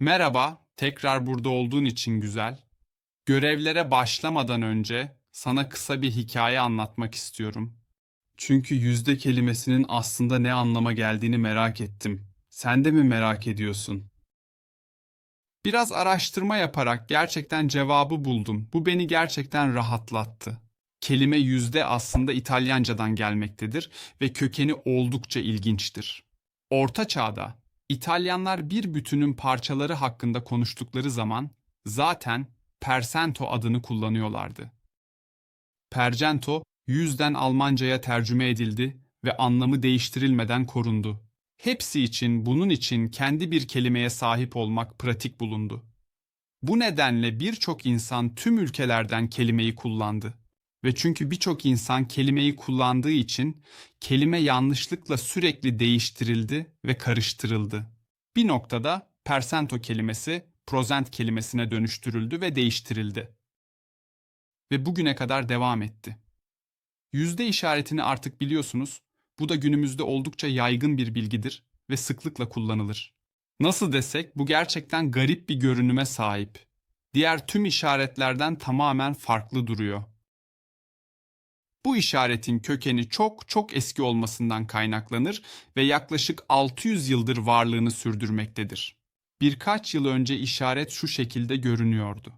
Merhaba, tekrar burada olduğun için güzel. Görevlere başlamadan önce sana kısa bir hikaye anlatmak istiyorum. Çünkü yüzde kelimesinin aslında ne anlama geldiğini merak ettim. Sen de mi merak ediyorsun? Biraz araştırma yaparak gerçekten cevabı buldum. Bu beni gerçekten rahatlattı. Kelime yüzde aslında İtalyancadan gelmektedir ve kökeni oldukça ilginçtir. Orta Çağ'da İtalyanlar bir bütünün parçaları hakkında konuştukları zaman zaten persento adını kullanıyorlardı. Percento yüzden Almanca'ya tercüme edildi ve anlamı değiştirilmeden korundu. Hepsi için bunun için kendi bir kelimeye sahip olmak pratik bulundu. Bu nedenle birçok insan tüm ülkelerden kelimeyi kullandı. Ve çünkü birçok insan kelimeyi kullandığı için kelime yanlışlıkla sürekli değiştirildi ve karıştırıldı. Bir noktada persento kelimesi prozent kelimesine dönüştürüldü ve değiştirildi. Ve bugüne kadar devam etti. Yüzde işaretini artık biliyorsunuz. Bu da günümüzde oldukça yaygın bir bilgidir ve sıklıkla kullanılır. Nasıl desek bu gerçekten garip bir görünüme sahip. Diğer tüm işaretlerden tamamen farklı duruyor. Bu işaretin kökeni çok çok eski olmasından kaynaklanır ve yaklaşık 600 yıldır varlığını sürdürmektedir. Birkaç yıl önce işaret şu şekilde görünüyordu.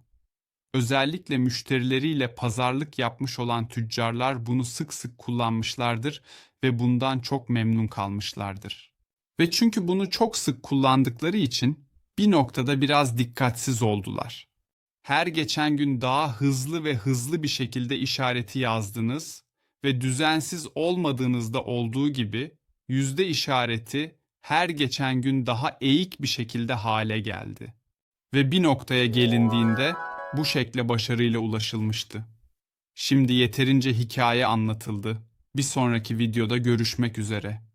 Özellikle müşterileriyle pazarlık yapmış olan tüccarlar bunu sık sık kullanmışlardır ve bundan çok memnun kalmışlardır. Ve çünkü bunu çok sık kullandıkları için bir noktada biraz dikkatsiz oldular. Her geçen gün daha hızlı ve hızlı bir şekilde işareti yazdınız ve düzensiz olmadığınızda olduğu gibi yüzde işareti her geçen gün daha eğik bir şekilde hale geldi. Ve bir noktaya gelindiğinde bu şekle başarıyla ulaşılmıştı. Şimdi yeterince hikaye anlatıldı. Bir sonraki videoda görüşmek üzere.